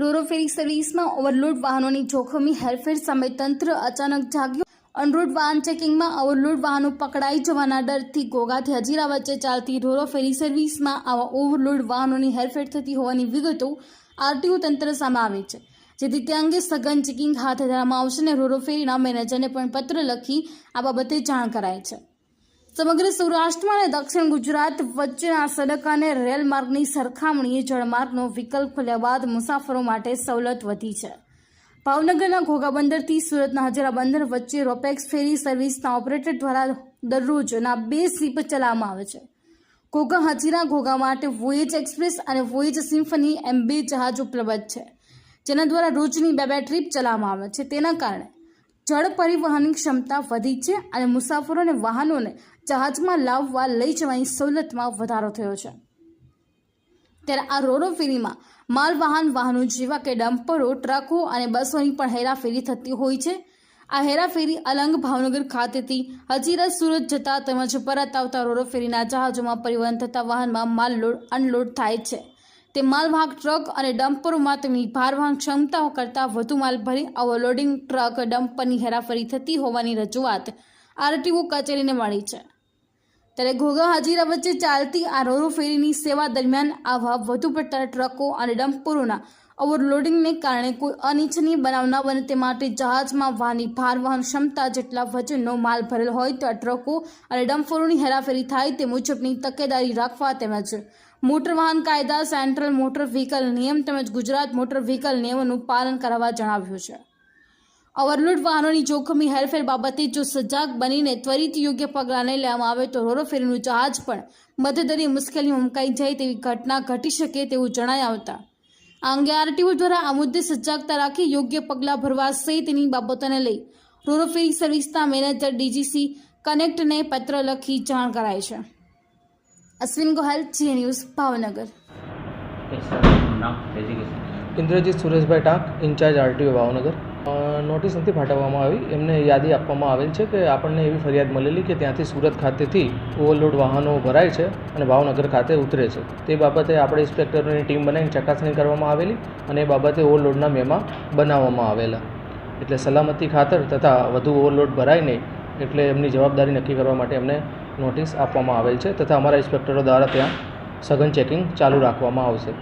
રોરો સર્વિસમાં ઓવરલોડ વાહનોની જોખમી હેરફેર સામે તંત્ર અચાનક જાગ્યું. અનરોડ વાહન ચેકિંગમાં ઓવરલોડ વાહનો પકડાઈ જવાના ડરથી ઘોઘાથી હજીરા વચ્ચે ચાલતી રોરો ફેરી સર્વિસમાં આવા ઓવરલોડ વાહનોની હેરફેર થતી હોવાની વિગતો આરટીઓ તંત્ર સામે આવી છે. જેથી તે અંગે સઘન ચેકિંગ હાથ ધરવામાં આવશે અને રોરો ફેરીના મેનેજરને પણ પત્ર લખી આ બાબતે જાણ કરાય છે. સમગ્ર સૌરાષ્ટ્રમાં અને દક્ષિણ ગુજરાત વચ્ચેના સડક અને રેલ માર્ગની સરખામણીએ જળમાર્ગનો વિકલ્પ ખોલ્યા બાદ મુસાફરો માટે સવલત વધી છે. ભાવનગરના ઘોઘા બંદરથી સુરતના હજારા બંદર વચ્ચે રોપેક્સ ફેરી સર્વિસના ઓપરેટર દ્વારા દરરોજના બે સ્લીપ ચલાવવામાં આવે છે. ઘોઘા હજીરા ઘોઘા માટે વોયેજ એક્સપ્રેસ અને વોયેજ સિમ્ફની એમ બે જહાજ ઉપલબ્ધ છે, જેના દ્વારા રોજની બે બે ટ્રીપ ચલાવવામાં આવે છે. તેના કારણે જળ પરિવહનની ક્ષમતા વધી છે અને મુસાફરો અને વાહનોને જહાજમાં લાવવા લઈ જવાની સવલતમાં વધારો થયો છે. ત્યારે આ રોરો ફેરીમાં માલવાહન વાહનો જેવા કે ડમ્પરો, ટ્રકો અને બસોની પણ હેરાફેરી થતી હોય છે. આ હેરાફેરી અલંગ ભાવનગર ખાતેથી હજીરા સુરત જતા તેમજ પરત આવતા રોરો ફેરીના જહાજોમાં પરિવહન થતા વાહનમાં માલ લોડ અનલોડ થાય છે. તે માલવાહક ટ્રક અને ડમ્પરોમાં તેમની ભારવાહન ક્ષમતાઓ કરતાં વધુ માલ ભરી ઓવરલોડિંગ ટ્રક ડમ્પરની હેરાફેરી થતી હોવાની રજૂઆત આરટીઓ કચેરીને મળી છે. ત્યારે ઘોઘા હાજીરા વચ્ચે ચાલતી આ રોરો ફેરીની સેવા દરમિયાન આવા વધુ પડતા ટ્રકો અને ડમ્પરોના ઓવરલોડિંગને કારણે કોઈ અનિચ્છનીય બનાવ ન બને તે માટે જહાજમાં વાહની ભારવાહન ક્ષમતા જેટલા વજનનો માલ ભરેલ હોય તો ટ્રકો અને ડમ્પરોની હેરાફેરી થાય તે મુજબની તકેદારી રાખવા તેમજ મોટર વાહન કાયદા, સેન્ટ્રલ મોટર વ્હીકલ નિયમ તેમજ ગુજરાત મોટર વ્હીકલ નિયમોનું પાલન કરાવવા જણાવ્યું છે. ઓવરલોડ વાહનોની જોખમી હેરફેર બાબતે જો સજાગ બનીને ત્વરિત યોગ્ય પગલાં નહીં લેવામાં આવે તો રોરો ફેરીનું જહાજ પણ મધ્યદરી મુશ્કેલીમાં મુકાઈ જાય તેવી ઘટના ઘટી શકે તેવું જણાઈ આવતા. આ અંગે આરટીઓ દ્વારા આ મુદ્દે સજાગતા રાખી યોગ્ય પગલાં ભરવા સહિતની બાબતોને લઈ રોરો ફેરી સર્વિસના મેનેજર ડીજીસી કનેક્ટને પત્ર લખી જાણ કરાય છે. Ashwin Gohel, Zee News, Bhavnagar. Indrajit Sureshbhai Tank, incharge RTO Bhavnagar. Notice નથી ફાટવવામાં આવી. એમને યાદી આપવામાં આવેલ છે કે આપણને એવી ફરિયાદ મળેલી કે ત્યાંથી સુરત ખાતેથી ઓવરલોડ વાહનો ભરાય છે અને ભાવનગર ખાતે ઉતરે છે. તે બાબતે આપણે ઇન્સ્પેક્ટરોની ટીમ બનાવીને ચકાસણી કરવામાં આવેલી અને એ બાબતે ઓવરલોડના મેમા બનાવવામાં આવેલા. એટલે સલામતી ખાતર તથા વધુ ઓવરલોડ ભરાય નહીં એટલે એમની જવાબદારી નક્કી કરવા માટે એમને નોટિસ આપવામાં આવેલ છે તથા અમારા ઇન્સ્પેક્ટરો દ્વારા ત્યાં સઘન ચેકિંગ ચાલુ રાખવામાં આવશે.